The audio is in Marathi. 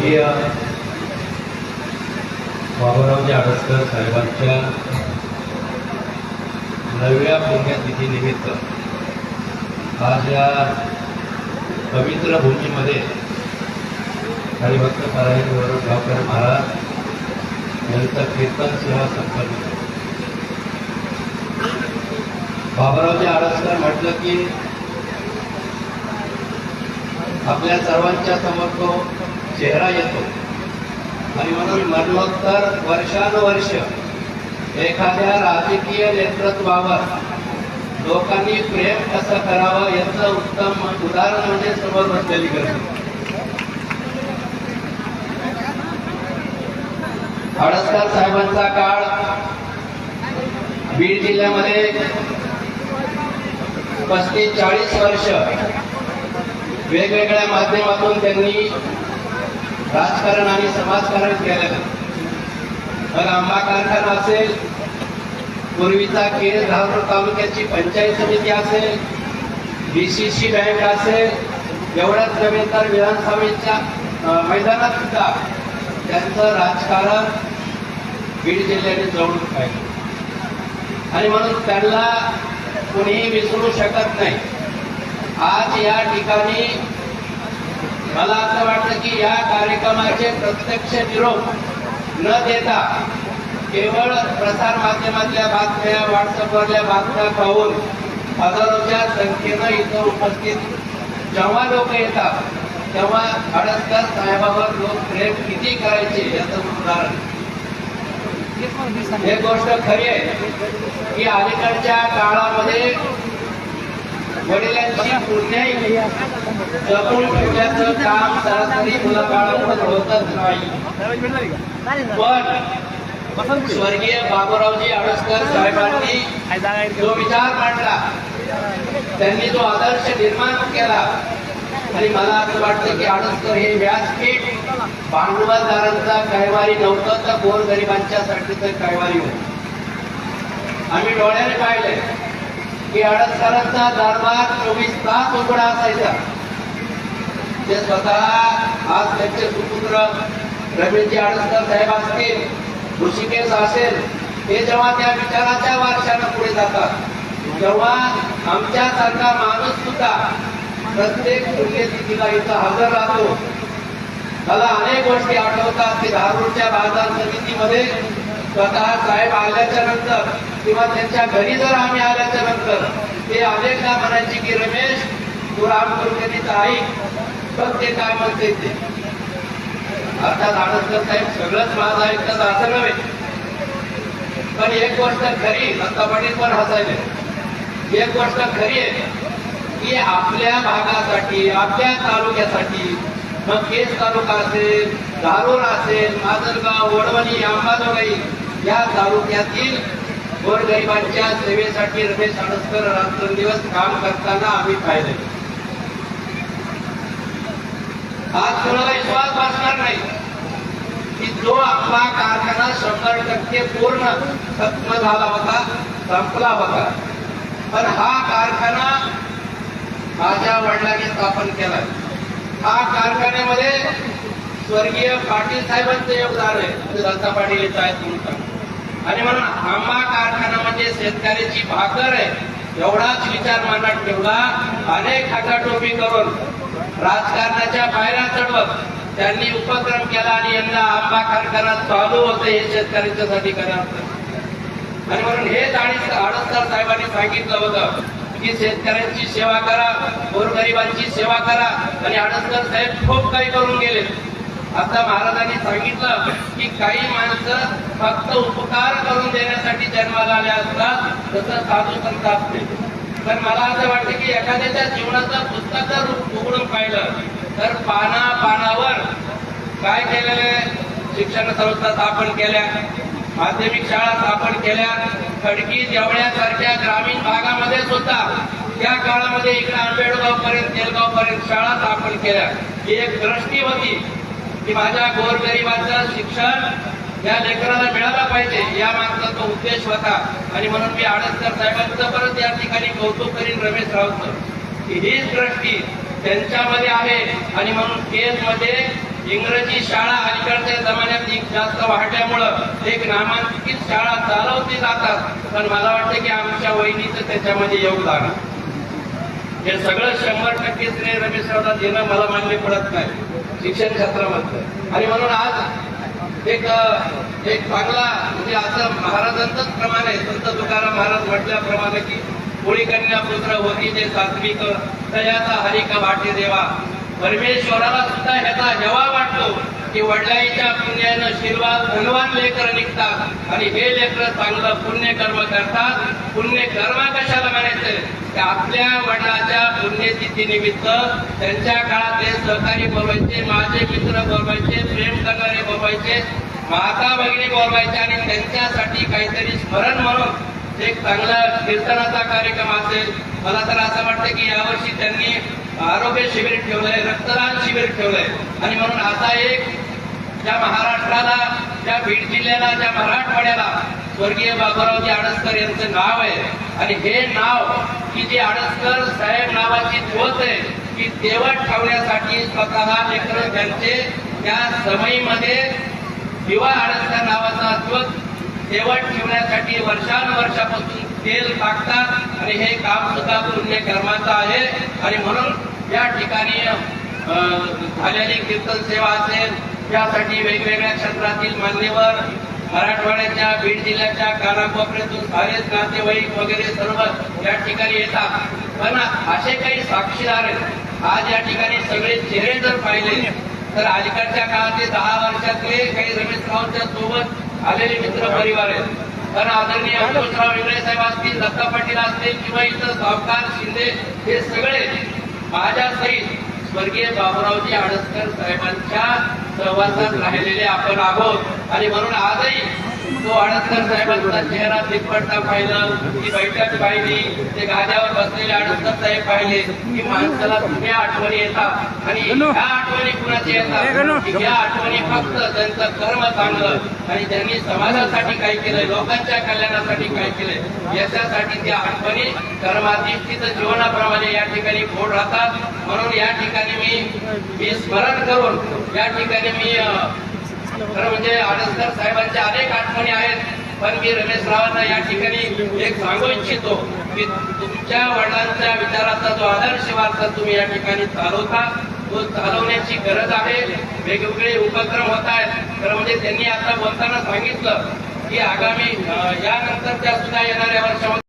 स्वर्गीय बाबुरावजी आडसकर साहेबांच्या नवव्या पुण्यतिथीनिमित्त आज या पवित्र भूमीमध्ये हरिभक्त परायण गावकर महाराज यांचा कीर्तन सेवा संपन्न बाबरावजी आडसकर म्हटलं की आपल्या सर्वांच्या समोर तो चेहरा येतो. आणि म्हणून मरणोत्तर वर्षानुवर्ष एखाद्या राजकीय नेतृत्वावर लोकांनी प्रेम कसं करावं याचं उत्तम उदाहरण म्हणजे समोर बसलेली गर्दी. हडसकर साहेबांचा काळ बीड जिल्ह्यामध्ये पस्तीस चाळीस वर्ष वेगवेगळ्या माध्यमातून त्यांनी राजकारण आणि समाजकारण केलं मग आंबा कारखाना असेल पूर्वीचा केळ धारूर तालुक्याची पंचायत समिती असेल बीसीसी बँक असेल एवढ्याच नव्हे तर विधानसभेच्या मैदानात सुद्धा त्यांचं राजकारण बीड जिल्ह्याने जवळून पाहिजे आणि म्हणून त्यांना कुणीही विसरू शकत नाही. आज या ठिकाणी मला असं वाटतं की या कार्यक्रमाचे प्रत्यक्ष निरोप न देता केवळ प्रसार माध्यमातल्या बातम्या व्हॉट्सअपवरल्या बातम्या पाहून हजारोच्या संख्येनं इथं उपस्थित जेव्हा लोक येतात तेव्हा हडसकर साहेबावर लोक प्रेम किती करायचे याचं उदाहरण. हे गोष्ट खरी आहे की अलीकडच्या काळामध्ये वडिलांची कोणत्याही जपून ठेवण्याचं काम सरासरी मुलाबाळांवर होतच नाही. पण स्वर्गीय बाबूरावजी आडसकर साहेबांनी जो विचार मांडला त्यांनी जो आदर्श निर्माण केला आणि मला असं वाटतं की आडसकर हे व्यासपीठ भांडवलदारांचा कैवारी नव्हतं तर गोरगरिबांच्यासाठीचं कैवारी होती. आम्ही डोळ्याने पाहिले की अडसरांचा दरबार चोवीस तास उघडा असायचा. ते स्वतः आज त्यांचे सुपुत्र रवींद्रजी अडसकर साहेब असतील ऋषिकेश असेल हे जेव्हा त्या विचाराच्या वारशानं पुढे जातात तेव्हा आमच्यासारखा माणूस सुद्धा प्रत्येक पुण्यतिथीला इथं हजर राहतो. मला अनेक गोष्टी आठवतात की धारूरच्या बाजार समितीमध्ये स्वतः साहेब आल्याच्यानंतर किंवा त्यांच्या घरी जर आम्ही आल्याच्यानंतर ते अनेकदा म्हणायचे की रमेश तू राम कुलकर्णीचा आई बघ ते काय म्हणते ते अर्थात आनंदकर साहेब सगळंच माझं ऐकतात असं नव्हे. पण एक गोष्ट खरी दत्ता पाटील पण हसायले. एक गोष्ट खरी आहे की आपल्या भागासाठी आपल्या तालुक्यासाठी मग केस तालुका असेल धारूर असेल माजलगाव वडवणी अंबाजोगाई या तालुक्यातील गोरगरिबांच्या सेवेसाठी रमेश आडसकर रात्रंदिवस काम करताना आम्ही पाहिले आज कोणाला विश्वास बसणार नाही? की जो आपला कारखाना शंभर टक्के पूर्ण खत्म झाला होता संपला होता. पण हा कारखाना माझ्या वडिलांनी स्थापन केला हा कारखान्यामध्ये स्वर्गीय पाटील साहेबांचं योगदान आहे. म्हणजे दत्ता पाटील येत आहेत म्हणून. आणि म्हणून आंबा कारखाना म्हणजे शेतकऱ्याची भाकर आहे. एवढाच विचार मनात ठेवला. अनेक हाताटोपी करून राजकारणाच्या पायऱ्या चढवत त्यांनी उपक्रम केला आणि यांना आंबा कारखाना चालू होते हे शेतकऱ्यांच्यासाठी करायचं आणि म्हणून हेच आणि आडसदार साहेबांनी सांगितलं होतं की शेतकऱ्यांची सेवा करा गोरगरिबांची सेवा करा. आणि आडसदार साहेब खूप काही करून गेले. आता महाराजांनी सांगितलं की काही माणसं फक्त उपकार करून देण्यासाठी जन्माला आल्या असतात तसं साधू संत असते तर मला असं वाटतं की एखाद्याच्या जीवनाचं पुस्तक जर उघडून पाहिलं तर पाना पानावर काय केलेलं शिक्षण संस्था स्थापन केल्या माध्यमिक शाळा स्थापन केल्या खडकी जेवण्यासारख्या ग्रामीण भागामध्ये सुद्धा त्या काळामध्ये इकडे आंबेडगाव पर्यंत तेलगाव पर्यंत शाळा स्थापन केल्या. ही एक दृष्टी होती. की माझ्या गोरगरिबाचं शिक्षण या लेकराला मिळाला पाहिजे या मागचा तो उद्देश होता. आणि म्हणून मी आडसकर साहेबांचं परत या ठिकाणी कौतुक करीन रमेश राऊत की हीच दृष्टी त्यांच्यामध्ये आहे. आणि म्हणून केजमध्ये इंग्रजी शाळा अलीकडच्या जमान्यात एक जास्त वाढल्यामुळं एक नामांकित शाळा चालवली जातात. पण मला वाटतं की आमच्या वहिनीचं त्याच्यामध्ये योगदान हे सगळं शंभर टक्के श्रेय रमेशरावला देणं मला मान्य पडत नाही. शिक्षण क्षेत्रामधलं आणि म्हणून आज एक एक चांगला म्हणजे असं महाराजांचंच प्रमाण आहे. संत तुकाराम महाराज म्हटल्याप्रमाणे की कोळी कन्या पुत्र वकीचे सात्विक तयाचा हरिका वाटे देवा परमेश्वराला सुद्धा ह्याचा हेवा वाटतो. की वडिलांच्या पुण्यानं शिरवाद धनवान लेकर निघतात. आणि हे लेकर चांगलं पुण्यकर्म करतात. पुण्यकर्म कशाला म्हणायचं? की आपल्या वडिलाच्या पुण्यतिथी निमित्त त्यांच्या काळात ते सहकारी बोलवायचे माझे मित्र बोलवायचे प्रेम करणारे बोलवायचे माता भगिनी बोलवायचे आणि त्यांच्यासाठी काहीतरी स्मरण म्हणून एक चांगला कीर्तनाचा कार्यक्रम असेल. मला तर असं वाटतं की यावर्षी त्यांनी आरोग्य शिबिर ठेवलंय रक्तदान शिबिर ठेवलंय. आणि म्हणून आता एक ज्या महाराष्ट्राला ज्या बीड जिल्ह्याला ज्या मराठवाड्याला स्वर्गीय बाबूरावजी आडसकर यांचं नाव आहे. आणि हे नाव की जे आडसकर साहेब नावाची ज्योत आहे की तेवट ठेवण्यासाठी स्वतः लेकर त्यांचे त्या समयीमध्ये दिवा आडसकर नावाचा ज्योत देवट ठेवण्यासाठी वर्षानुवर्षापासून तेल टाकतात. आणि हे काम सुद्धा पुण्यकर्माचं आहे. आणि म्हणून या ठिकाणी झालेली कीर्तन सेवा असेल त्यासाठी वेगवेगळ्या क्षेत्रातील मान्यवर मराठवाड्याच्या बीड जिल्ह्याच्या कानाकोपऱ्यातून सारेच नातेवाईक वगैरे सर्व या ठिकाणी येतात. पण असे काही साक्षीदार आहेत. आज या ठिकाणी सगळे चेहरे जर पाहिले तर अलीकडच्या काळातले दहा वर्षातले काही रमेश रावांच्या सोबत आलेले मित्र परिवार आहेत. पण आदरणीय अंकुशराव इंगळे साहेब असतील दत्ता पाटील असतील किंवा इतर सावकार शिंदे हे सगळे माझ्या सहित स्वर्गीय बाबुरावजी आडसकर साहेबांच्या सहवासात राहिलेले आपण आहोत. आणि म्हणून आजही तो आडसकर साहेबांचा चेहरा तिरपडता पाहिलं ती बैठक पाहिली ते गाद्यावर बसलेले आडसकर साहेब पाहिले. की माणसाला जुन्या आठवणी येतात? आणि ह्या आठवणी कुणाच्या येतात? ह्या आठवणी फक्त त्यांचं कर्म चांगलं आणि त्यांनी समाजासाठी काय केलंय? लोकांच्या कल्याणासाठी काय केलंय? याच्यासाठी त्या आठवणी कर्माधिष्ठित जीवनाप्रमाणे या ठिकाणी गोड राहतात. म्हणून या ठिकाणी मी मी स्मरण करून या ठिकाणी मी खरं म्हणजे आडसकर साहेबांच्या अनेक आठवणी आहेत पण मी रमेश रावांना या ठिकाणी एक सांगू इच्छितो की तुमच्या वडिलांच्या विचाराचा जो आदर्श वारसा तुम्ही या ठिकाणी चालवता तो चालवण्याची गरज आहे. वेगवेगळे उपक्रम होत आहेत. खरं म्हणजे त्यांनी आता बोलताना सांगितलं की आगामी यानंतरच्या सुद्धा येणाऱ्या वर्षामध्ये